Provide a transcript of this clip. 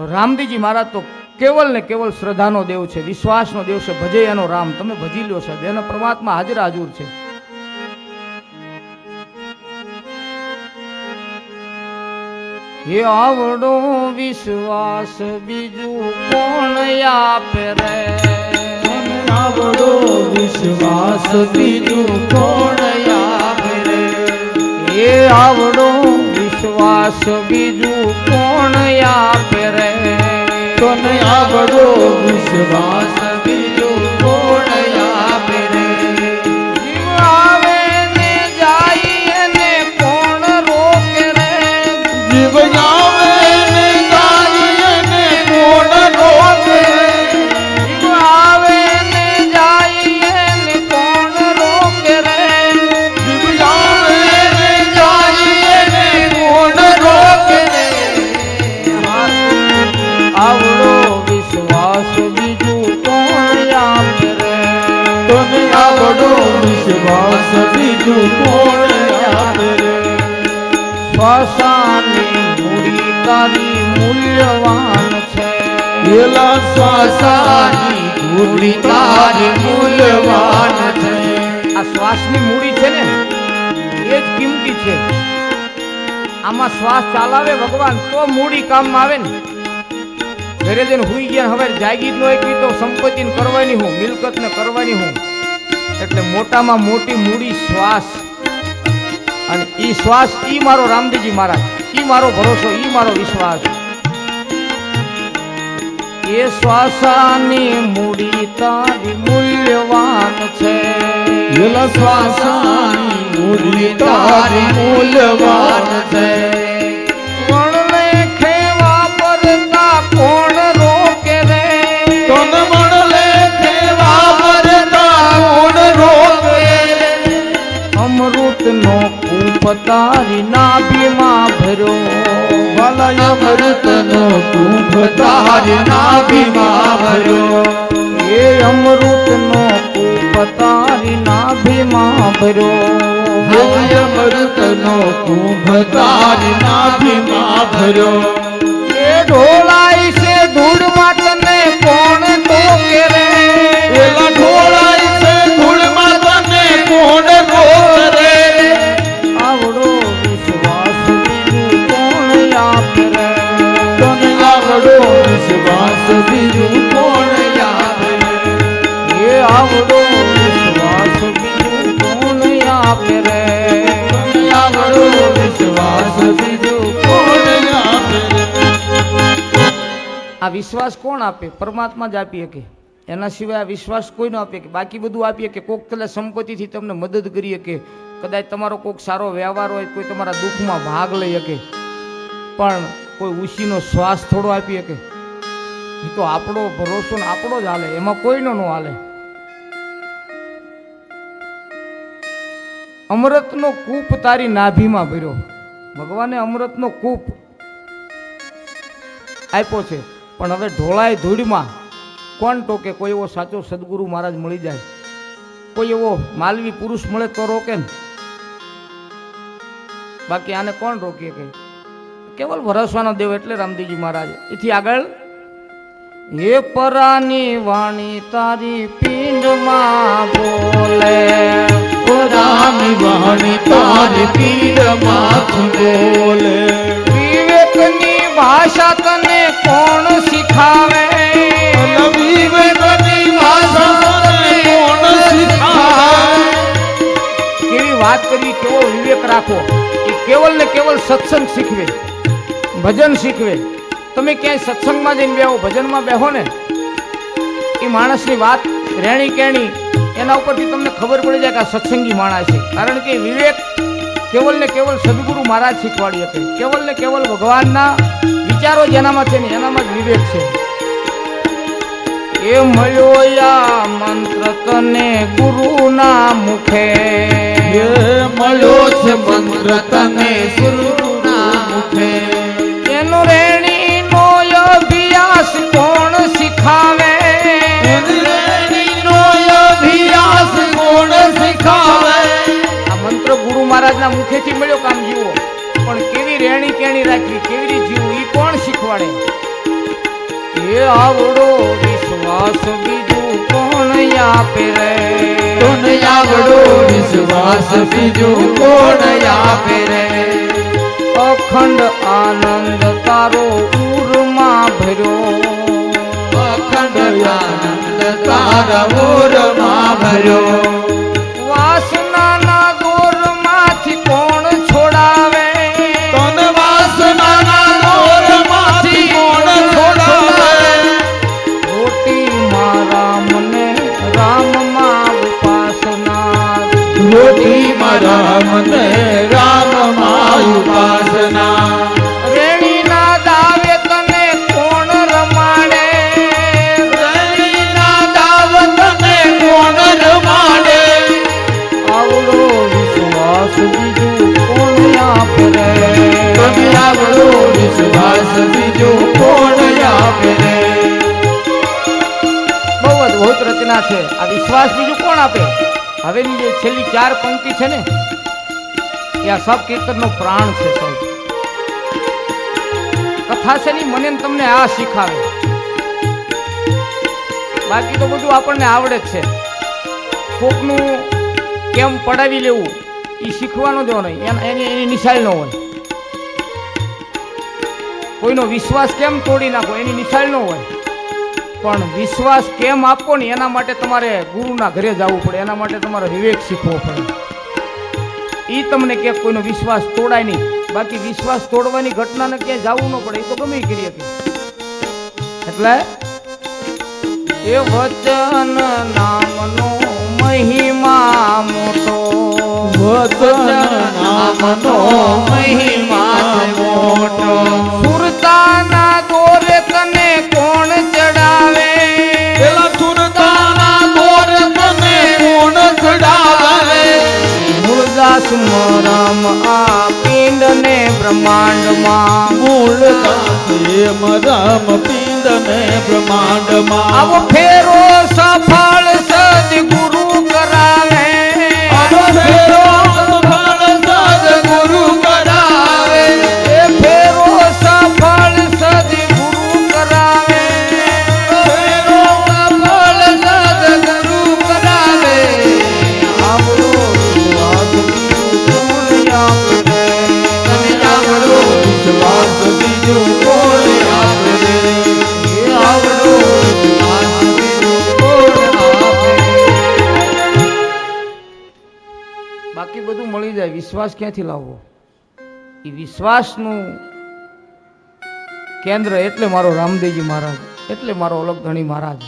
રામદીજી મહારાજ તો કેવલ ને કેવલ શ્રદ્ધાનો દેવ છે વિશ્વાસનો દેવ છે ભજે એનો રામ. તમે ભજી લ્યો સાહેબ એનો પરમાત્મા હાજર હાજુર છે. એ આવડો વિશ્વાસ બીજું કોણ આપે રે? આવડો વિશ્વાસ બીજું કોણ આપે રે? એ આવડો વિશ્વાસ બીજું કોણ આપે રે? કોને આ બધો વિશ્વાસ આવડો વિશ્વાસ બીજું કોણ આપે રે? તને આવડો વિશ્વાસ બીજું કોણ રે? શ્વાસાની મૂડી તારી મૂલ્યવાન છે. એલા શ્વાસાની મૂડી તારી મૂલ્યવાન છે. આ શ્વાસની મૂડી છે ને એ જ કિંમતી છે. આમાં શ્વાસ ચાલાવે ભગવાન તો મૂડી કામમાં આવે ને. ઘરે જઈને હુઈ ગયા, હવે જાગી જ ન એકવી તો સંપત્તિ કરવાની હું મિલકત ને કરવાની હું. એટલે મોટામાં મોટી મૂડી શ્વાસ. અને ઈ શ્વાસ ઈ મારો રામદેવજી મહારાજ ઈ મારો ભરોસો, ઈ મારો વિશ્વાસ. એ શ્વાસાની મૂડી તારી મૂલ્યવાન છે. શ્વાસાની મૂડી તારી મૂલ્યવાન છે. તારી નાભીમાં ભર્યો ભલય અમૃતનો કુંભ તારી નાભીમાં ભરો. એ અમૃતનો કુંભ તારી નાભીમાં ભર્યો ભલય અમૃતનો કુંભ તારી નાભીમાં ભર્યો બીજું કોણ આપે એ આવડો વિશ્વાસ બીજું કોણ આપે રે? આવડો વિશ્વાસ બીજું કોણ આપે આ વિશ્વાસ કોણ આપે? પરમાત્મા જ આપી શકે. એના સિવાય આ વિશ્વાસ કોઈ ન આપે કે બાકી બધું આપીએ કે કોક કદાચ સંપત્તિથી તમને મદદ કરી શકે. કદાચ તમારો કોઈક સારો વ્યવહાર હોય કોઈ તમારા દુઃખમાં ભાગ લઈ શકે. પણ કોઈ ઉશીનો શ્વાસ થોડો આપી શકે. એ તો આપણો ભરોસો ને આપણો જ હાલે, એમાં કોઈનો ન હાલે. અમૃતનો કૂપ તારી નાભીમાં ભર્યો. ભગવાને અમૃતનો કૂપ આપ્યો છે, પણ હવે ઢોળાય ધૂળમાં. કોણ ટોકે? કોઈ એવો સાચો સદગુરુ મહારાજ મળી જાય. કોઈ એવો માલવી પુરુષ મળે તો રોકે ને. બાકી આને કોણ રોકીએ કે? કેવલ વરસવાનો દેવ એટલે રામદેવજી મહારાજ. એથી આગળ હે પરાની વાણી તારી પિંડમાં બોલે. પરાની વાણી તારી પીર બોલે. વિવેકની ભાષા તને કોણ શીખાવે? વિવેકની ભાષા તને કોણ શીખાવે? કેવી વાત કરવી કેવો વિવેક રાખો. એ કેવલ ને કેવલ સત્સંગ શીખવે ભજન શીખવે. તમે ક્યાંય સત્સંગમાં જઈને બેહો, ભજનમાં બેહો ને, એ માણસની વાત રહેણી કેણી એના ઉપરથી તમને ખબર પડી જાય કે આ સત્સંગી માણસ છે. કારણ કે વિવેક કેવલ ને કેવલ સદગુરુ મહારાજ શીખવાડી શકે. કેવલ ને કેવલ ભગવાનના વિચારો જેનામાં છે ને, એનામાં જ વિવેક છે. એ મળ્યો મંત્ર તને ગુરુના મુખે. મળ્યો છે મંત્ર તને ગુરુના મહારાજના મુખેથી મળ્યો કામ જીવો. પણ કેવી રેણી કેણી રાખવી કેવી રીતે જીવવું એ કોણ શીખવાડે? એ આવડો વિશ્વાસ બીજું કોણ આપે રે? તને આવડો વિશ્વાસ બીજું કોણ આપે રે? અખંડ આનંદ તારો ઉરમાં ભર્યો. અખંડ આનંદ તારા મોરમાં ભર્યો વાસનાના દોરમાંથી કોણ છોડાવે? તન વાસનાના દોરમાંથી કોણ છોડાવે? રોટી મારા મને રામમાં ઉપાસના. રોટી મારા મને રામમાં અદભુત રચના છે. આ વિશ્વાસ બીજું કોણ આપે? હવેની જે છેલ્લી ચાર પંક્તિ છે ને? એ આ સબ કીર્તનનો પ્રાણ છે સૌ કથા છે ની મને તમને આ શીખાવે. બાકી તો બધું આપણને આવડે જ છે. કોકનું કેમ પડાવી લેવું એ શીખવાનો જો નહીં એન- એની નિશાળ ન હોય. કોઈનો વિશ્વાસ કેમ તોડી નાખો એની નિશાળ ન હોય. પણ વિશ્વાસ કેમ આપવો ને? એના માટે તમારે ગુરુના ઘરે જવું પડે. એના માટે તમારે વિવેક શીખવો પડે. એ તમને કે કોઈનો વિશ્વાસ તોડાય નહીં. બાકી વિશ્વાસ તોડવાની ઘટનાને ક્યાંય જવું ન પડે. એ તો ગમે કરી શકે એટલે એ વચન મૂળદાસ રામ આ પિંડ ને બ્રહ્માંડમાં. મૂળ દાસે મરમ પિંડ ને બ્રહ્માંડમાં. આવો ફેરો સફળ બાકી બધું મળી જાય. વિશ્વાસ ક્યાંથી લાવવો? એ વિશ્વાસનું કેન્દ્ર એટલે મારો રામદેવજી મહારાજ. એટલે મારો અલગ ધણી મહારાજ.